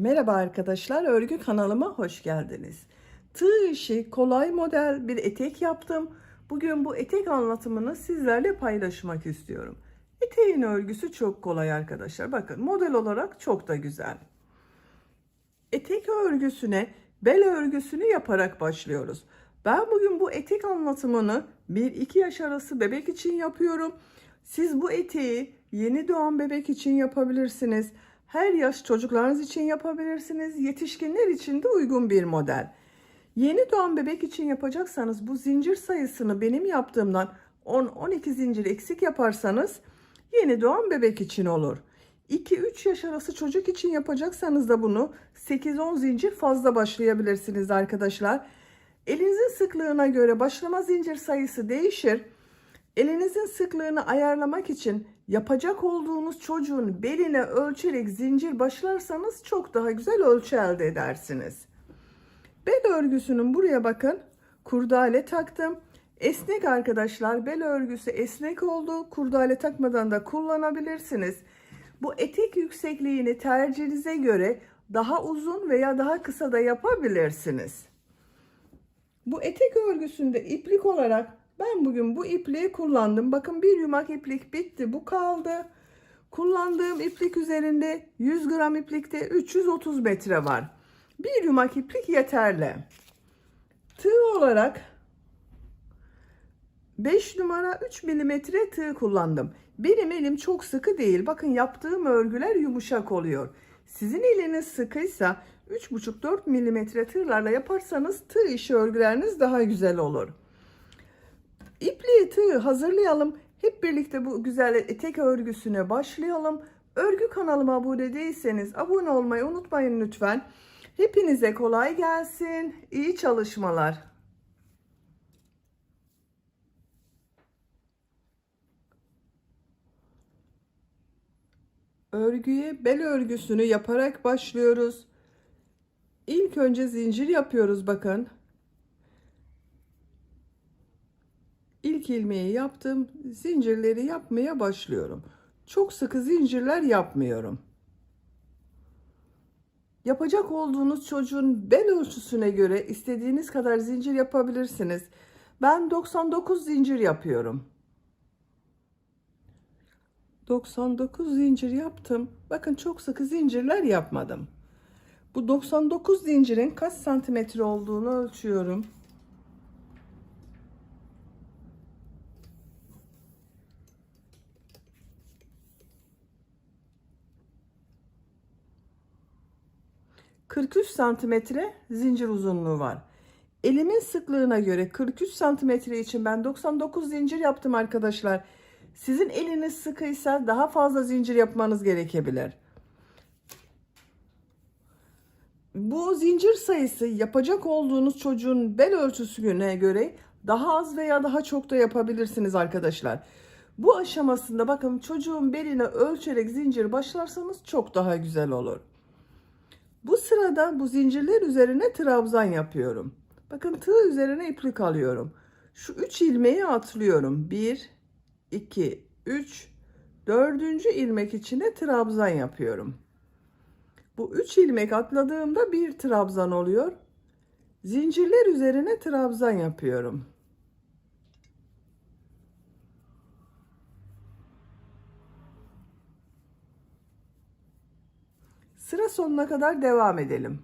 Merhaba arkadaşlar, örgü kanalıma hoş geldiniz. Tığ işi kolay model bir etek yaptım. Bugün bu etek anlatımını sizlerle paylaşmak istiyorum. Eteğin örgüsü çok kolay arkadaşlar. Bakın model olarak çok da güzel. Etek örgüsüne bel örgüsünü yaparak başlıyoruz. Ben bugün bu etek anlatımını 1-2 yaş arası bebek için yapıyorum. Siz bu eteği yeni doğan bebek için yapabilirsiniz. Her yaş çocuklarınız için yapabilirsiniz. Yetişkinler için de uygun bir model. Yeni doğan bebek için yapacaksanız bu zincir sayısını benim yaptığımdan 10-12 zincir eksik yaparsanız yeni doğan bebek için olur. 2-3 yaş arası çocuk için yapacaksanız da bunu 8-10 zincir fazla başlayabilirsiniz arkadaşlar. Elinizin sıklığına göre başlama zincir sayısı değişir. Elinizin sıklığını ayarlamak için yapacak olduğunuz çocuğun beline ölçerek zincir başlarsanız çok daha güzel ölçü elde edersiniz. Bel örgüsünün buraya bakın kurdale taktım. Esnek arkadaşlar bel örgüsü esnek oldu. Kurdale takmadan da kullanabilirsiniz. Bu etek yüksekliğini tercihinize göre daha uzun veya daha kısa da yapabilirsiniz. Bu etek örgüsünde iplik olarak ben bugün bu ipliği kullandım. Bakın bir yumak iplik bitti. Bu kaldı. Kullandığım iplik üzerinde 100 gram iplikte 330 metre var. Bir yumak iplik yeterli. Tığ olarak 5 numara 3 milimetre tığ kullandım. Benim elim çok sıkı değil. Bakın yaptığım örgüler yumuşak oluyor. Sizin eliniz sıkıysa 3,5-4 milimetre tığlarla yaparsanız tığ işi örgüleriniz daha güzel olur. İpliği tığ hazırlayalım. Hep birlikte bu güzel etek örgüsüne başlayalım. Örgü kanalıma abone değilseniz abone olmayı unutmayın lütfen. Hepinize kolay gelsin. İyi çalışmalar. Örgüye bel örgüsünü yaparak başlıyoruz. İlk önce zincir yapıyoruz bakın. İlk ilmeği yaptım. Zincirleri yapmaya başlıyorum. Çok sıkı zincirler yapmıyorum. Yapacak olduğunuz çocuğun bel ölçüsüne göre istediğiniz kadar zincir yapabilirsiniz. Ben 99 zincir yapıyorum. 99 zincir yaptım. Bakın çok sıkı zincirler yapmadım. Bu 99 zincirin kaç santimetre olduğunu ölçüyorum. ...43 santimetre zincir uzunluğu var. Elimin sıklığına göre 43 santimetre için ben 99 zincir yaptım arkadaşlar. Sizin eliniz sıkıysa daha fazla zincir yapmanız gerekebilir. Bu zincir sayısı yapacak olduğunuz çocuğun bel ölçüsüne göre daha az veya daha çok da yapabilirsiniz arkadaşlar. Bu aşamasında bakın çocuğun beline ölçerek zincir başlarsanız çok daha güzel olur. Bu sırada bu zincirler üzerine trabzan yapıyorum. Bakın tığ üzerine iplik alıyorum. Şu 3 ilmeği atlıyorum. 1 2 3 dördüncü ilmek içine trabzan yapıyorum. Bu 3 ilmek atladığımda bir trabzan oluyor. Zincirler üzerine trabzan yapıyorum. Sıra sonuna kadar devam edelim.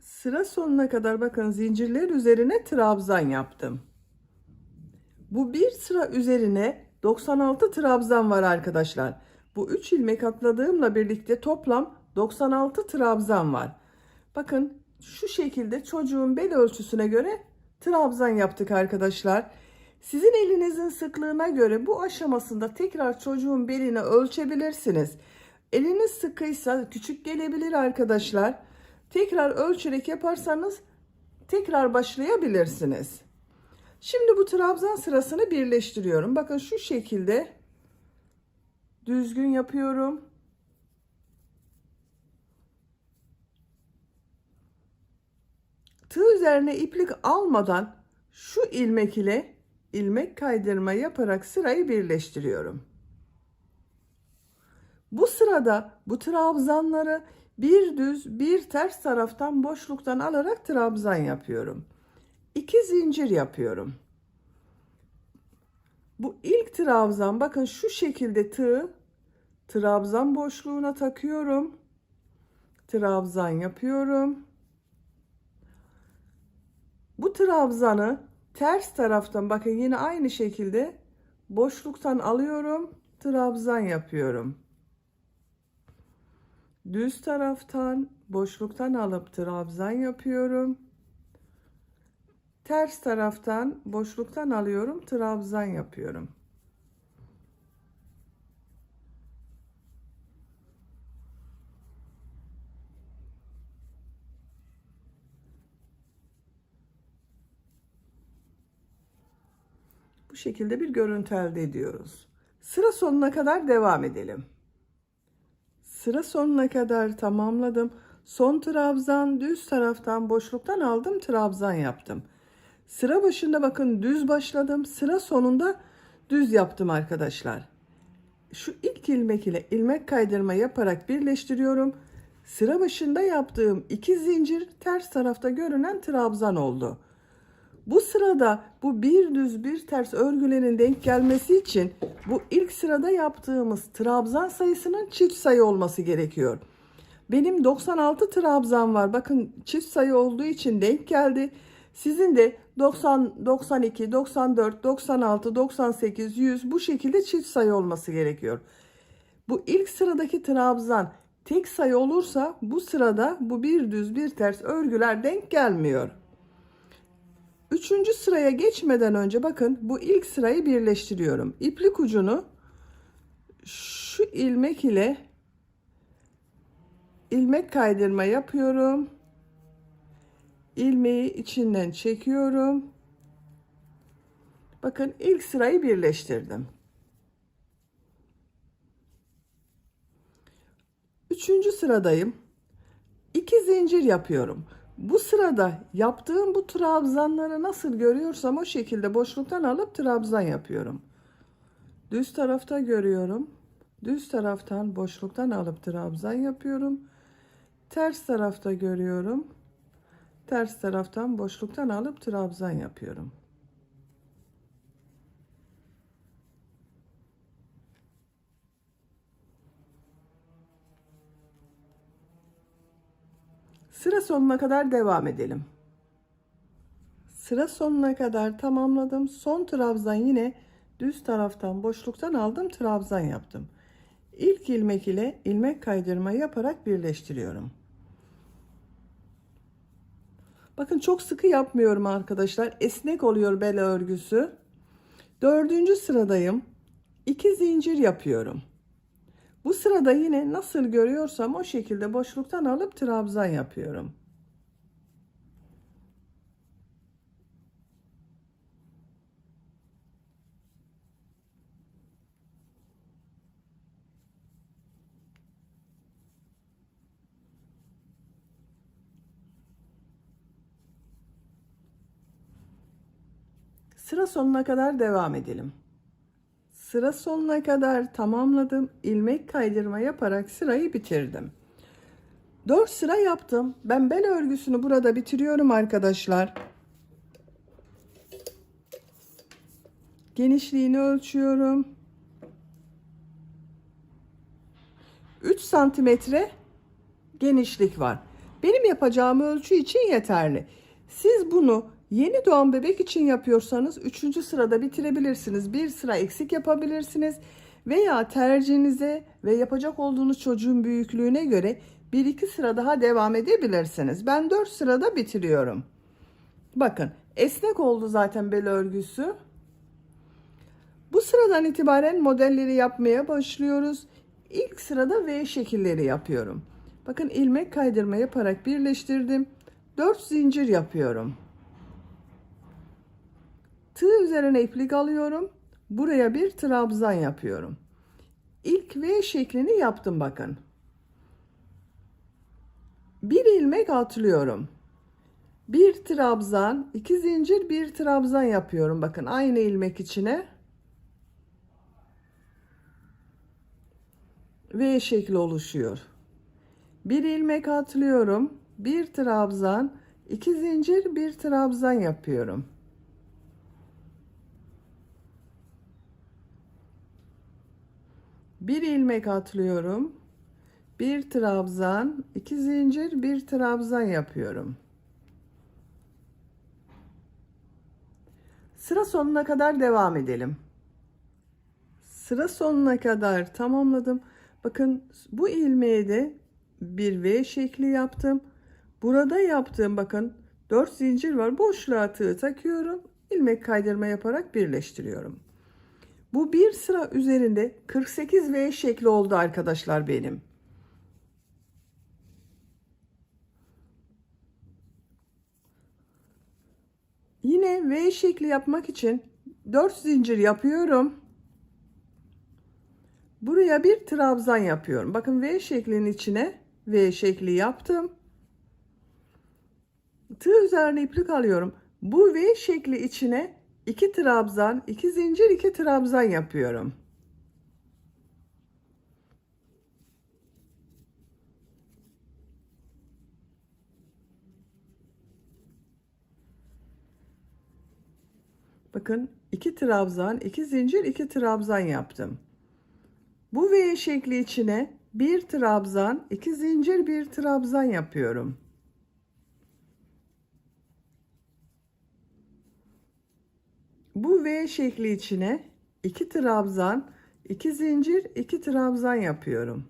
Sıra sonuna kadar bakın zincirler üzerine trabzan yaptım. Bu bir sıra üzerine 96 trabzan var arkadaşlar. Bu 3 ilmek atladığımla birlikte toplam 96 trabzan var. Bakın şu şekilde çocuğun bel ölçüsüne göre trabzan yaptık arkadaşlar. Sizin elinizin sıklığına göre bu aşamasında tekrar çocuğun beline ölçebilirsiniz. Eliniz sıkıysa küçük gelebilir arkadaşlar. Tekrar ölçerek yaparsanız tekrar başlayabilirsiniz. Şimdi bu trabzan sırasını birleştiriyorum. Bakın şu şekilde düzgün yapıyorum. Tığ üzerine iplik almadan şu ilmek ile ilmek kaydırma yaparak sırayı birleştiriyorum. Bu sırada bu trabzanları Bir düz, bir ters taraftan boşluktan alarak trabzan yapıyorum. İki zincir yapıyorum. Bu ilk trabzan bakın şu şekilde tığ trabzan boşluğuna takıyorum. Trabzan yapıyorum. Bu trabzanı ters taraftan bakın yine aynı şekilde boşluktan alıyorum. Trabzan yapıyorum. Düz taraftan boşluktan alıp trabzan yapıyorum. Ters taraftan boşluktan alıyorum, trabzan yapıyorum. Bu şekilde bir görüntü elde ediyoruz. Sıra sonuna kadar devam edelim. Sıra sonuna kadar tamamladım. Son trabzan düz taraftan boşluktan aldım trabzan yaptım. Sıra başında bakın düz başladım. Sıra sonunda düz yaptım arkadaşlar. Şu ilk ilmek ile ilmek kaydırma yaparak birleştiriyorum. Sıra başında yaptığım iki zincir ters tarafta görünen trabzan oldu. Bu sırada bu bir düz bir ters örgülerin denk gelmesi için bu ilk sırada yaptığımız trabzan sayısının çift sayı olması gerekiyor. Benim 96 trabzan var. Bakın çift sayı olduğu için denk geldi. Sizin de 90, 92, 94, 96, 98, 100 bu şekilde çift sayı olması gerekiyor. Bu ilk sıradaki trabzan tek sayı olursa bu sırada bu bir düz bir ters örgüler denk gelmiyor. Üçüncü sıraya geçmeden önce bakın bu ilk sırayı birleştiriyorum. İplik ucunu şu ilmek ile ilmek kaydırma yapıyorum. İlmeği içinden çekiyorum. Bakın ilk sırayı birleştirdim. Üçüncü sıradayım. İki zincir yapıyorum. Bu sırada yaptığım bu trabzanları nasıl görüyorsam o şekilde boşluktan alıp trabzan yapıyorum. Düz tarafta görüyorum. Düz taraftan boşluktan alıp trabzan yapıyorum. Ters tarafta görüyorum. Ters taraftan boşluktan alıp trabzan yapıyorum. Sıra sonuna kadar devam edelim. Sıra sonuna kadar tamamladım. Son trabzan yine düz taraftan boşluktan aldım trabzan yaptım. İlk ilmek ile ilmek kaydırma yaparak birleştiriyorum. Bakın çok sıkı yapmıyorum arkadaşlar. Esnek oluyor bel örgüsü. Dördüncü sıradayım. İki zincir yapıyorum. Bu sırada yine nasıl görüyorsam o şekilde boşluktan alıp trabzan yapıyorum. Sıra sonuna kadar devam edelim. Sıra sonuna kadar tamamladım. İlmek kaydırma yaparak sırayı bitirdim. 4 sıra yaptım. Ben bel örgüsünü burada bitiriyorum arkadaşlar. Genişliğini ölçüyorum. 3 santimetre genişlik var. Benim yapacağım ölçü için yeterli. Siz bunu Yeni doğan bebek için yapıyorsanız 3. sırada bitirebilirsiniz. Bir sıra eksik yapabilirsiniz. Veya tercihinize ve yapacak olduğunuz çocuğun büyüklüğüne göre 1-2 sıra daha devam edebilirsiniz. Ben 4 sırada bitiriyorum. Bakın esnek oldu zaten bel örgüsü. Bu sıradan itibaren modelleri yapmaya başlıyoruz. İlk sırada V şekilleri yapıyorum. Bakın ilmek kaydırma yaparak birleştirdim. 4 zincir yapıyorum. Tığ üzerine iplik alıyorum. Buraya bir trabzan yapıyorum. İlk V şeklini yaptım bakın. Bir ilmek atlıyorum. Bir trabzan, iki zincir, bir trabzan yapıyorum. Bakın aynı ilmek içine. V şekli oluşuyor. Bir ilmek atlıyorum. Bir trabzan, iki zincir, bir trabzan yapıyorum. Bir ilmek atlıyorum. Bir trabzan, iki zincir, bir trabzan yapıyorum. Sıra sonuna kadar devam edelim. Sıra sonuna kadar tamamladım. Bakın bu ilmeğe de bir V şekli yaptım. Burada yaptığım bakın 4 zincir var. Boşluğa tığ takıyorum. ilmek kaydırma yaparak birleştiriyorum. Bu bir sıra üzerinde 48 V şekli oldu arkadaşlar benim. Yine V şekli yapmak için 4 zincir yapıyorum. Buraya bir trabzan yapıyorum. Bakın V şeklinin içine V şekli yaptım. Tığ üzerine iplik alıyorum. Bu V şekli içine 2 trabzan, 2 zincir, 2 trabzan yapıyorum. Bakın 2 trabzan, 2 zincir, 2 trabzan yaptım. Bu V şekli içine bir trabzan, iki zincir, bir trabzan yapıyorum. Bu V şekli içine iki trabzan, iki zincir, iki trabzan yapıyorum.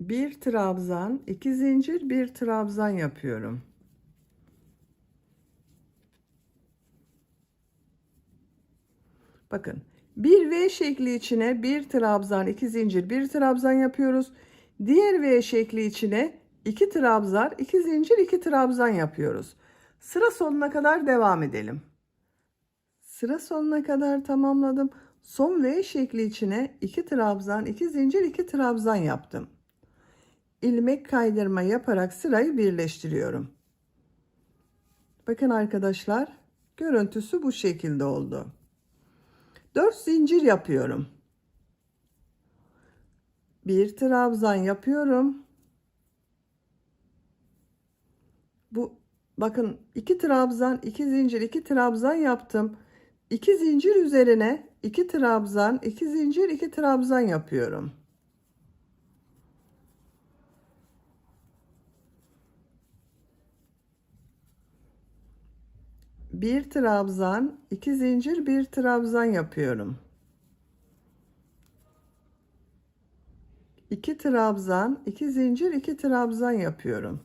Bir trabzan, iki zincir, bir trabzan yapıyorum. Bakın bir V şekli içine bir trabzan, iki zincir, bir trabzan yapıyoruz. Diğer V şekli içine iki trabzan, iki zincir, iki trabzan yapıyoruz. Sıra sonuna kadar devam edelim. Sıra sonuna kadar tamamladım. Son V şekli içine iki trabzan, iki zincir, iki trabzan yaptım. İlmek kaydırma yaparak sırayı birleştiriyorum. Bakın arkadaşlar, görüntüsü bu şekilde oldu. 4 zincir yapıyorum. Bir trabzan yapıyorum. Bu bakın iki trabzan, iki zincir, iki trabzan yaptım. İki zincir üzerine iki trabzan, iki zincir, iki trabzan yapıyorum. Bir trabzan, iki zincir, bir trabzan yapıyorum. İki trabzan, iki zincir, iki trabzan yapıyorum.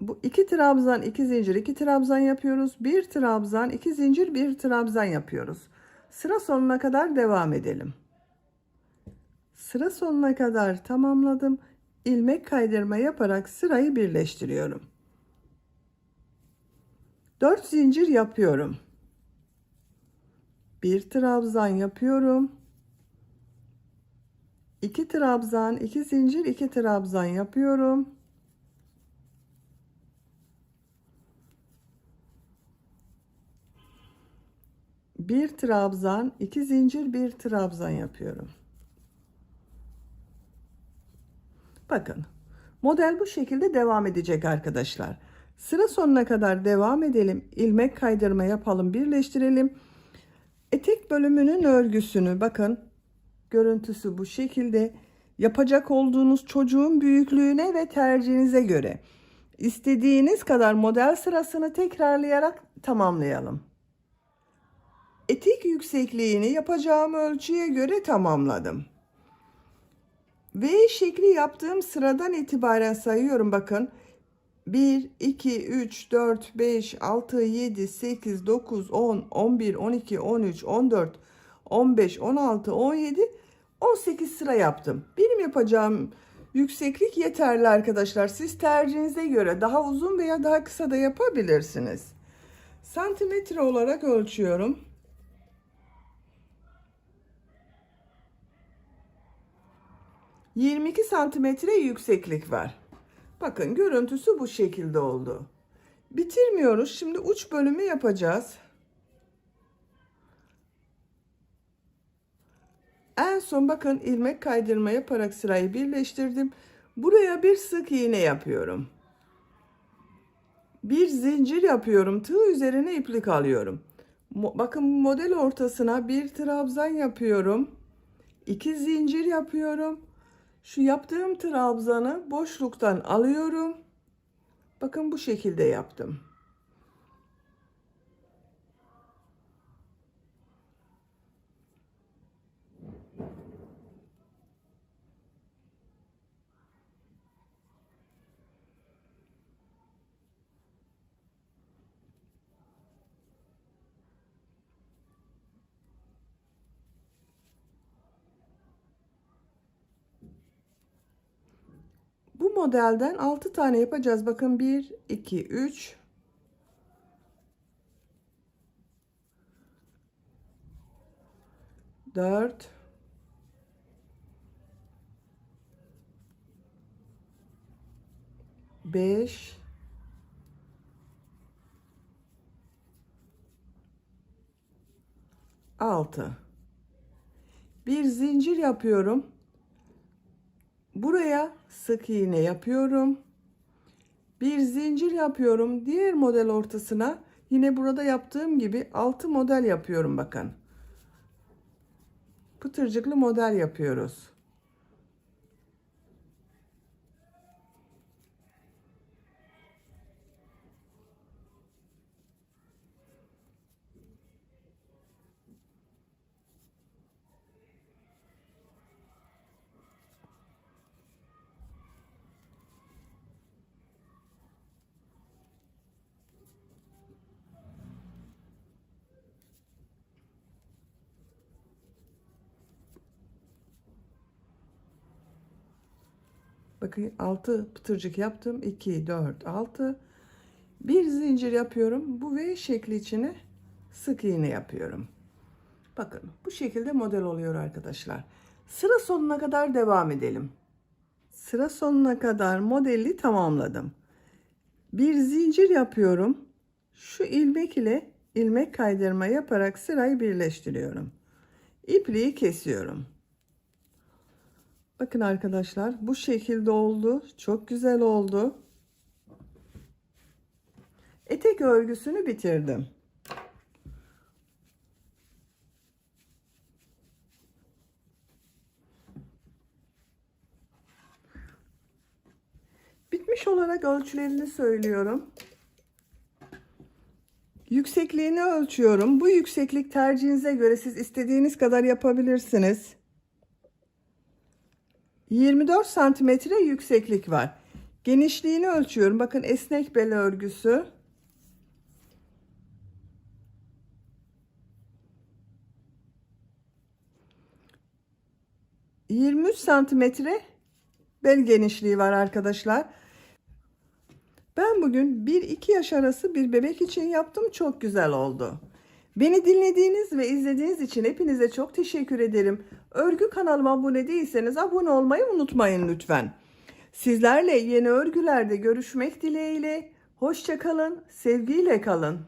Bu iki trabzan, iki zincir, iki trabzan yapıyoruz. Bir trabzan, iki zincir, bir trabzan yapıyoruz. Sıra sonuna kadar devam edelim. Sıra sonuna kadar tamamladım. İlmek kaydırma yaparak sırayı birleştiriyorum. 4 zincir yapıyorum. Bir trabzan yapıyorum. 2 trabzan, 2 zincir, 2 trabzan yapıyorum. Bir trabzan, iki zincir, bir trabzan yapıyorum. Bakın model bu şekilde devam edecek arkadaşlar. Sıra sonuna kadar devam edelim. İlmek kaydırma yapalım, birleştirelim. Etek bölümünün örgüsünü bakın görüntüsü bu şekilde yapacak olduğunuz çocuğun büyüklüğüne ve tercihinize göre istediğiniz kadar model sırasını tekrarlayarak tamamlayalım etek yüksekliğini yapacağım ölçüye göre tamamladım. V şekli yaptığım sıradan itibaren sayıyorum bakın. 1, 2, 3, 4, 5, 6, 7, 8, 9, 10, 11, 12, 13, 14, 15, 16, 17, 18 sıra yaptım. Benim yapacağım yükseklik yeterli arkadaşlar. Siz tercihinize göre daha uzun veya daha kısa da yapabilirsiniz. Santimetre olarak ölçüyorum. 22 santimetre yükseklik var. Bakın görüntüsü bu şekilde oldu. Bitirmiyoruz. Şimdi uç bölümü yapacağız. En son bakın ilmek kaydırma yaparak sırayı birleştirdim. Buraya bir sık iğne yapıyorum. Bir zincir yapıyorum. Tığ üzerine iplik alıyorum. Bakın model ortasına bir trabzan yapıyorum. İki zincir yapıyorum. Şu yaptığım trabzanı boşluktan alıyorum. Bakın bu şekilde yaptım. Bu modelden 6 tane yapacağız. Bakın 1, 2, 3, 4, 5, 6. Bir zincir yapıyorum. Buraya sık iğne yapıyorum. Bir zincir yapıyorum. Diğer model ortasına yine burada yaptığım gibi 6 model yapıyorum bakın. Pıtırcıklı model yapıyoruz. Bakın 6 pıtırcık yaptım. 2, 4, 6. Bir zincir yapıyorum. Bu V şekli içine sık iğne yapıyorum. Bakın bu şekilde model oluyor arkadaşlar. Sıra sonuna kadar devam edelim. Sıra sonuna kadar modeli tamamladım. Bir zincir yapıyorum. Şu ilmek ile ilmek kaydırma yaparak sırayı birleştiriyorum. İpliği kesiyorum. Bakın arkadaşlar bu şekilde oldu. Çok güzel oldu. Etek örgüsünü bitirdim. Bitmiş olarak ölçülerini söylüyorum. Yüksekliğini ölçüyorum. Bu yükseklik tercihinize göre siz istediğiniz kadar yapabilirsiniz. 24 santimetre yükseklik var. Genişliğini ölçüyorum. Bakın esnek bel örgüsü. ...23 santimetre bel genişliği var arkadaşlar. Ben bugün 1-2 yaş arası bir bebek için yaptım. Çok güzel oldu. Beni dinlediğiniz ve izlediğiniz için hepinize çok teşekkür ederim. Örgü kanalıma abone değilseniz abone olmayı unutmayın lütfen. Sizlerle yeni örgülerde görüşmek dileğiyle. Hoşçakalın, sevgiyle kalın.